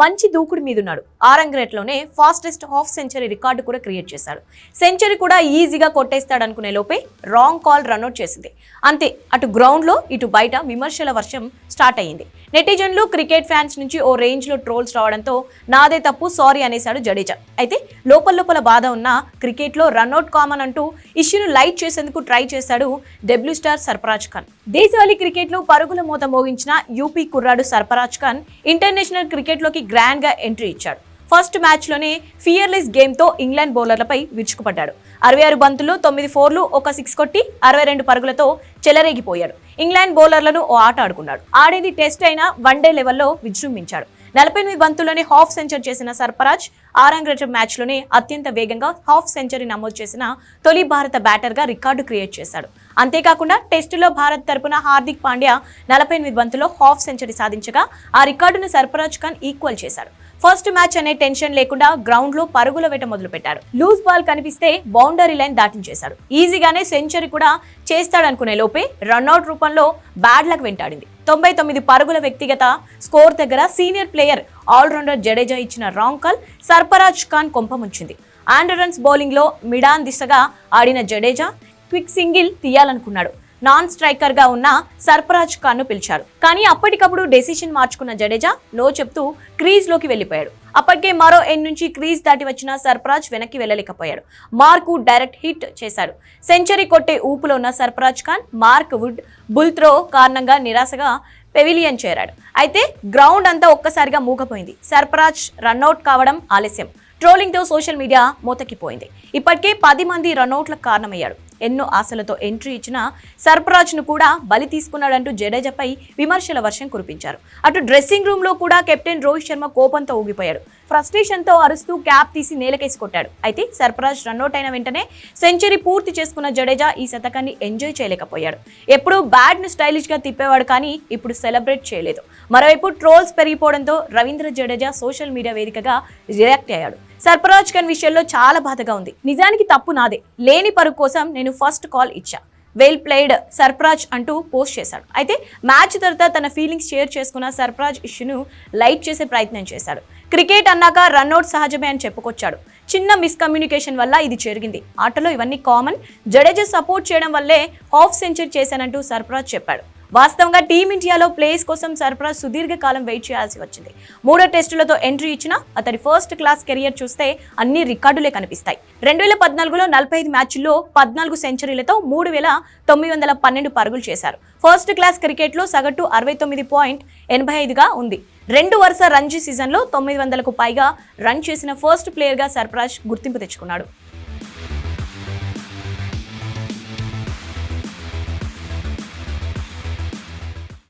మంచి దూకుడు మీదున్నాడు. ఆరంగరేట్లోనే ఫాస్టెస్ట్ హాఫ్ సెంచరీ రికార్డు కూడా క్రియేట్ చేశాడు. సెంచరీ కూడా ఈజీగా కొట్టేస్తాడు అనుకునే లోపే రాంగ్ కాల్ రన్అట్ చేసింది. అంతే అటు గ్రౌండ్లో ఇటు బయట విమర్శల వర్షం స్టార్ట్ అయ్యింది. నెటిజన్లు క్రికెట్ ఫ్యాన్స్ నుంచి ఓ రేంజ్లో ట్రోల్స్ రావడంతో నాదే తప్పు సారీ అనేశాడు జడేజా. అయితే లోపల లోపల బాధ ఉన్న క్రికెట్లో రన్అట్ కామన్ అంటూ ఇష్యూను లైట్ చేసేందుకు ట్రై చేశాడు డబ్ల్యూ స్టార్ సర్ఫరాజ్ ఖాన్. దేశవాళీ క్రికెట్లో పరుగుల మూత మోగించిన యూపీ కుర్రాడు సర్ఫరాజ్ ఖాన్ ఇంటర్నేషనల్ క్రికెట్లోకి గ్రాండ్గా ఎంట్రీ ఇచ్చాడు. ఫస్ట్ మ్యాచ్లోనే ఫియర్లెస్ గేమ్తో ఇంగ్లాండ్ బౌలర్లపై విరుచుకుపడ్డాడు. అరవై ఆరు బంతుల్లో తొమ్మిది ఫోర్లు ఒక సిక్స్ కొట్టి అరవై రెండు పరుగులతో చెలరేగిపోయాడు. ఇంగ్లాండ్ బౌలర్లను ఓ ఆట ఆడుకున్నాడు. ఆడేది టెస్ట్ అయినా వన్డే లెవెల్లో విజృంభించాడు. నలభై ఎనిమిది బంతుల్లోనే హాఫ్ సెంచరీ చేసిన సర్పరాజ్ ఆరంగరేటర్ మ్యాచ్లోనే అత్యంత వేగంగా హాఫ్ సెంచరీ నమోదు చేసిన తొలి భారత బ్యాటర్గా రికార్డు క్రియేట్ చేశాడు. అంతేకాకుండా టెస్టులో భారత్ తరపున హార్దిక్ పాండ్యా నలభై ఎనిమిది బంతుల్లో హాఫ్ సెంచరీ సాధించగా ఆ రికార్డును సర్ఫరాజ్ ఖాన్ ఈక్వల్ చేశాడు. ఫస్ట్ మ్యాచ్ అనే టెన్షన్ లేకుండా గ్రౌండ్లో పరుగుల వేట మొదలు పెట్టాడు లూజ్ బాల్ కనిపిస్తే బౌండరీ లైన్ దాటించేశాడు ఈజీగానే సెంచరీ కూడా చేస్తాడనుకునే లోపే రన్అట్ రూపంలో బ్యాడ్లకు వెంటాడింది. తొంభై తొమ్మిది పరుగుల వ్యక్తిగత స్కోర్ దగ్గర సీనియర్ ప్లేయర్ ఆల్రౌండర్ జడేజా ఇచ్చిన రాంగ్ కాల్ సర్ఫరాజ్ ఖాన్ కొంపముంచింది ఆండరన్స్ బౌలింగ్లో మిడాన్ దిశగా ఆడిన జడేజా క్విక్ సింగిల్ తీయాలనుకున్నాడు. నాన్ స్ట్రైకర్గా ఉన్న సర్ఫరాజ్ ఖాన్ను పిలిచారు. కానీ అప్పటికప్పుడు డెసిషన్ మార్చుకున్న జడేజా నో చెప్తూ క్రీజ్లోకి వెళ్ళిపోయాడు అప్పటికే మరో ఎండ్ నుంచి క్రీజ్ దాటి వచ్చిన సర్ఫరాజ్ వెనక్కి వెళ్ళలేకపోయాడు. మార్క్ వుడ్ డైరెక్ట్ హిట్ చేశాడు. సెంచరీ కొట్టే ఊపులో ఉన్న Sarfaraz Khan Mark Wood bull throw కారణంగా నిరాశగా పెవిలియన్ చేరాడు. అయితే గ్రౌండ్ అంతా ఒక్కసారిగా మూగపోయింది. సర్పరాజ్ రన్అట్ కావడం ఆలస్యం. ట్రోలింగ్తో సోషల్ మీడియా మూతకిపోయింది. ఇప్పటికే పది మంది రన్అట్లకు కారణమయ్యాడు. ఎన్నో ఆశలతో ఎంట్రీ ఇచ్చిన సర్ఫరాజ్ను కూడా బలి తీసుకున్నాడంటూ జడేజాపై విమర్శల వర్షం కురిపించారు. అటు డ్రెస్సింగ్ రూమ్లో కూడా కెప్టెన్ రోహిత్ శర్మ కోపంతో ఊగిపోయాడు. ఫ్రస్ట్రేషన్తో అరుస్తూ క్యాప్ తీసి నేలకేసి కొట్టాడు. అయితే సర్ఫరాజ్ రన్అట్ అయిన వెంటనే సెంచరీ పూర్తి చేసుకున్న జడేజా ఈ శతకాన్ని ఎంజాయ్ చేయలేకపోయాడు. ఎప్పుడూ బ్యాట్ను స్టైలిష్గా తిప్పేవాడు కానీ ఇప్పుడు సెలబ్రేట్ చేయలేదు. మరోవైపు ట్రోల్స్ పెరిగిపోవడంతో రవీంద్ర జడేజా సోషల్ మీడియా వేదికగా రియాక్ట్ అయ్యాడు. సర్ఫరాజ్ ఖాన్ విషయంలో చాలా బాధగా ఉంది. నిజానికి తప్పు నాదే. లేని పరుగు కోసం నేను ఫస్ట్ కాల్ ఇచ్చా. వెల్ ప్లేడ్ సర్ఫరాజ్ అంటూ పోస్ట్ చేశాడు. అయితే మ్యాచ్ తర్వాత తన ఫీలింగ్స్ షేర్ చేసుకున్న సర్ఫరాజ్ ఇష్యూను లైట్ చేసే ప్రయత్నం చేశాడు. క్రికెట్ అన్నాక రన్అట్ సహజమే అని చెప్పుకొచ్చాడు. చిన్న మిస్కమ్యూనికేషన్ వల్ల ఇది జరిగింది. ఆటలో ఇవన్నీ కామన్ జడేజా సపోర్ట్ చేయడం వల్లే హాఫ్ సెంచరీ చేశానంటూ సర్ఫరాజ్ చెప్పాడు. వాస్తవంగా టీమిండియాలో ప్లేస్ కోసం సర్ఫరాజ్ సుదీర్ఘకాలం వెయిట్ చేయాల్సి వచ్చింది. మూడో టెస్టులతో ఎంట్రీ ఇచ్చిన అతడి ఫస్ట్ క్లాస్ కెరియర్ చూస్తే అన్ని రికార్డులే కనిపిస్తాయి. రెండు వేల పద్నాలుగులో నలభై ఐదు మ్యాచ్ల్లో పద్నాలుగు సెంచరీలతో మూడు వేల తొమ్మిది వందల పన్నెండు పరుగులు చేశారు. ఫస్ట్ క్లాస్ క్రికెట్లో సగటు అరవై తొమ్మిది పాయింట్ ఎనభై ఐదుగా ఉంది. రెండు వరుస రంజీ సీజన్లో తొమ్మిది వందలకు పైగా రన్ చేసిన ఫస్ట్ ప్లేయర్గా సర్ఫరాజ్ గుర్తింపు తెచ్చుకున్నాడు.